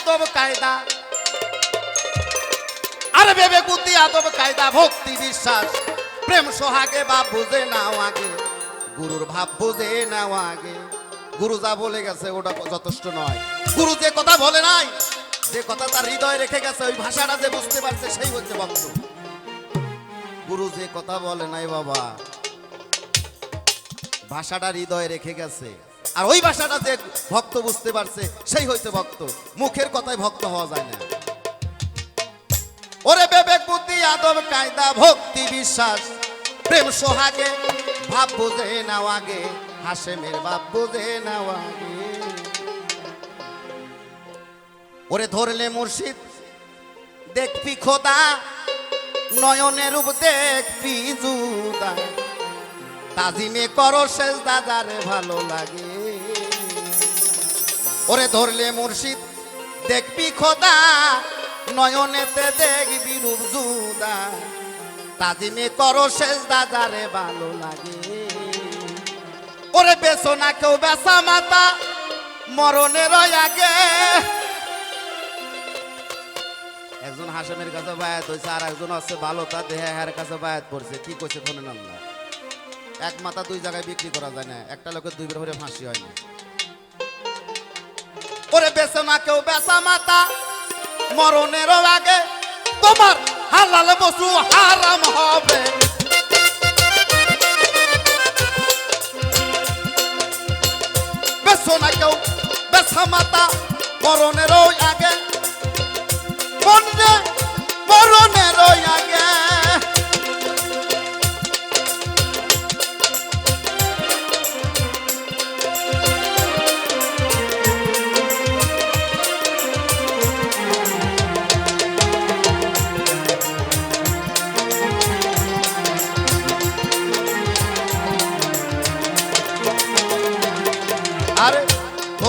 আদব কায়দা। আরে বেবে বুদ্ধি আদব কায়দা, ভক্তি বিশ্বাস। প্রেম সোহাগে বা বুঝে নাও আগে, গুরুর ভাব বুঝে নাও আগে। গুরু যা বলে গেছে, ওটা যথেষ্ট নয়। গুরু যে কথা বলে নাই, যে কথা তার হৃদয়ে রেখে গেছে, ওই ভাষাটা যে বুঝতে পারছে, সেই হচ্ছে ভক্ত। গুরু যে কথা বলে নাই বাবা, ভাষাটা হৃদয়ে রেখে গেছে। আর ওই ভাষাটা যে ভক্ত বুঝতে পারছে, সেই হইছে ভক্ত। মুখের কথায় ভক্ত হওয়া যায় না। ওরে বিবেক বুদ্ধি আদব কায়দা, ভক্তি, বিশ্বাস। প্রেম সোহাগে, ভাব বুঝে নাও আগে। হাসেমের বাপ বুঝে নাও আগে। ওরে ধরলে মুর্শিদ, দেখবি খোদা, নয়নের রূপ দেখবি জুদা তাজিমে করো শেষ দাদারে ভালো লাগে। ওরে ধরলে মুর্শিদ, দেখবি খোদা, নয়নেতে দেখবি রূপ জুদা। তাজিমে করো শেষ দাদারে ভালো লাগে। ওরে বেছো না কেউ বেসা মাতা মরণের আগে। একজন হাসেমের কাছে বায়াত হয়েছে আর একজন আছে ভালো তা দেহে হ্যার কাছে বায়াত পড়ছে। কি করছে ফোনে আল্লাহ? এক মাথা দুই জায়গায় বিক্রি করা যায় না, একটা লোকের দুই বের ফাঁসি হয় না। ওরে বেছে না কেউ বেচা মাতা মরণের আগে তোমার হালাল বসু হারাম হবে। বেছো না কেউ বেচা মাতা মরণের আগে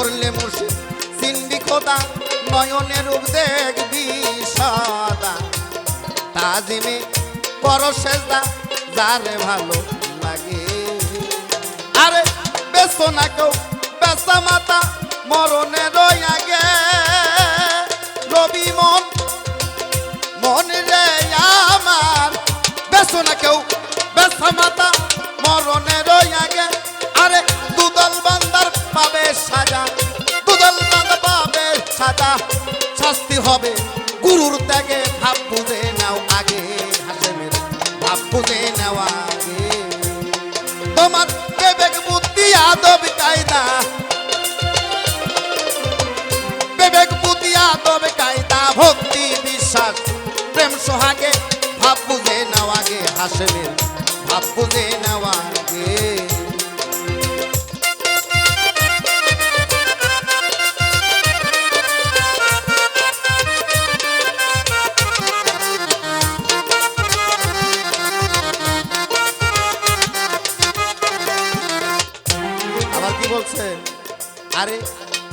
ধরলে মুর্শিদ সিন্ডি খোদা নয়নের রূপ দেখবি সদা তাজিমে কর সেজদা, যারে ভালো লাগে। আরে বেশ না কেউ, বেসা মাতা মরণের আগে রবি মন মন সাজা শাস্তি হবে। গুরুর ত্যাগে ভাব বুঝে নাও আগে, হাসেমের ভাব বুঝে নেওয়া আগে। তোমার বিবেক বুদ্ধি, আদব কায়দা। বিবেক বুদ্ধি, আদব কায়দা, ভক্তি, বিশ্বাস, প্রেম, সোহাগে ভাব বুঝে নেওয়া আগে, হাসেমের ভাব বুঝে নেওয়া আগে।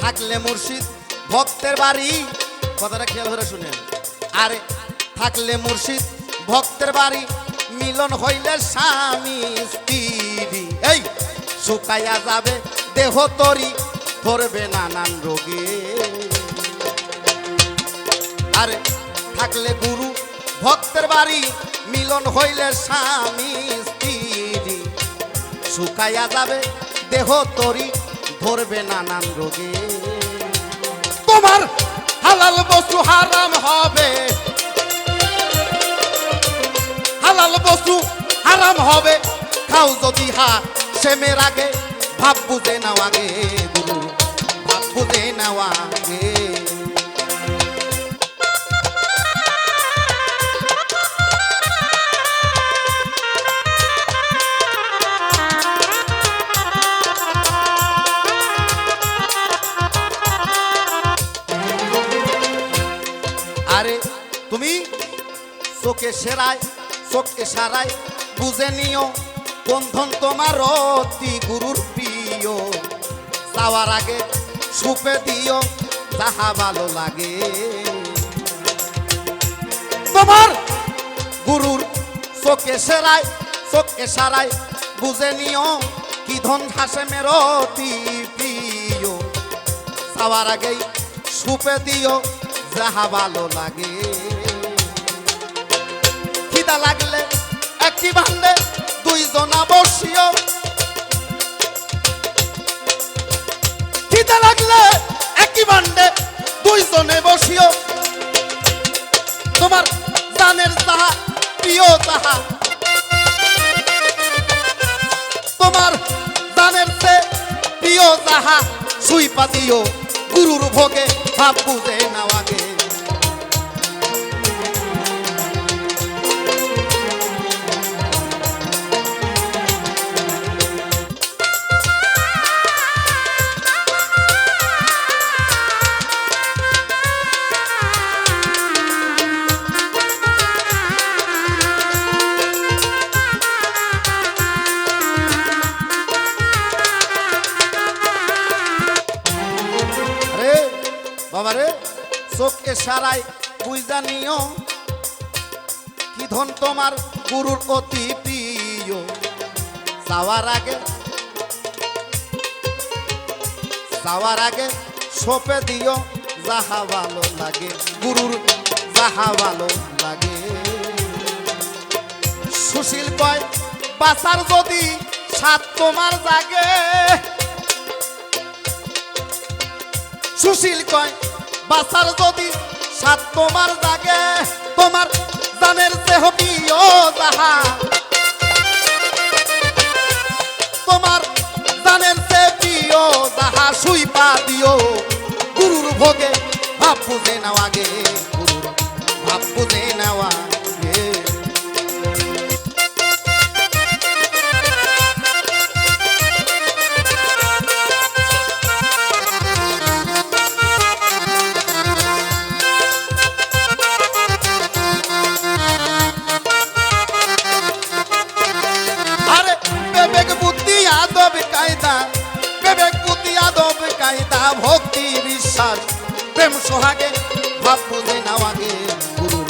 থাকলে মুর্শিদ ভক্তের বাড়ি। কথাটা খেয়াল করে শুনেন। আরে, থাকলে মুর্শিদ ভক্তের বাড়ি। মিলন হইলে স্বামী, স্ত্রী। এই, শুকাইয়া যাবে দেহ তরি, ধরবে নানান রোগে। আরে, থাকলে গুরু ভক্তের বাড়ি। মিলন হইলে স্বামী, স্ত্রী। শুকাইয়া যাবে দেহ তরি ধরবে নানান রোগে। তোমার হালাল বস্তু হারাম হবে। হালাল বস্তু হারাম হবে। খাও যদি হা সেমের আগে, ভাব বুঝে নাও আগে, গুরু। ভাব বুঝে নাও আগে। চোখে সেরায় চোখে সারায় বুঝে নিও, বন্ধন তোমার অতি গুরুর প্রিয়। যাওয়ার আগে সুপে দিও, যাহা ভালো লাগে। তোমার গুরুর চোখে সেরায় চোখে সারায় বুঝে নিও, কি ধন হাসে মেরতি প্রিয়। যাওয়ার আগেই সুপে দিও, যাহা ভালো লাগে। খিদা লাগলে একই ভান্ডে দুইজনা বসিও খিদা লাগলে একই ভান্ডে দুইজনে বসিও। তোমার জানের তাহা প্রিয় তাহা। তোমার জানের সে প্রিয় তাহা সুইপা দিও গুরুর ভোগে ভাব বুঝে নেওয়াগে রে চোখকে সারাই বুঝা নিও কি ধন তোমার গুরুর অতি প্রিয়? যাওয়ার আগে যাওয়ার আগে সোপে দিও, যাহা ভালো লাগে। গুরুর যাহা ভালো লাগে। সুশীল কয় বাসার যদি সাত তোমার জাগে। সুশীল কয় বাসার যদি সাত তোমার জাগে, তোমার জানের দেহ ও যাহা। তোমার জানের সে প্রিয় যাহা, সুই পা দিও। গুরুর ভোগে ভাব বুঝে নেওয়া গে গুরুর ভাব বুঝে নেওয়া সোহাগে, ভাব বুঝে নেওয়াগে গুরুর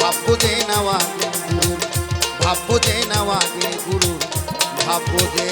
ভাব বুঝে নেওয়াগে গুরু, ভাব বুঝে নেওয়াগে গুরুর ভাব বুঝে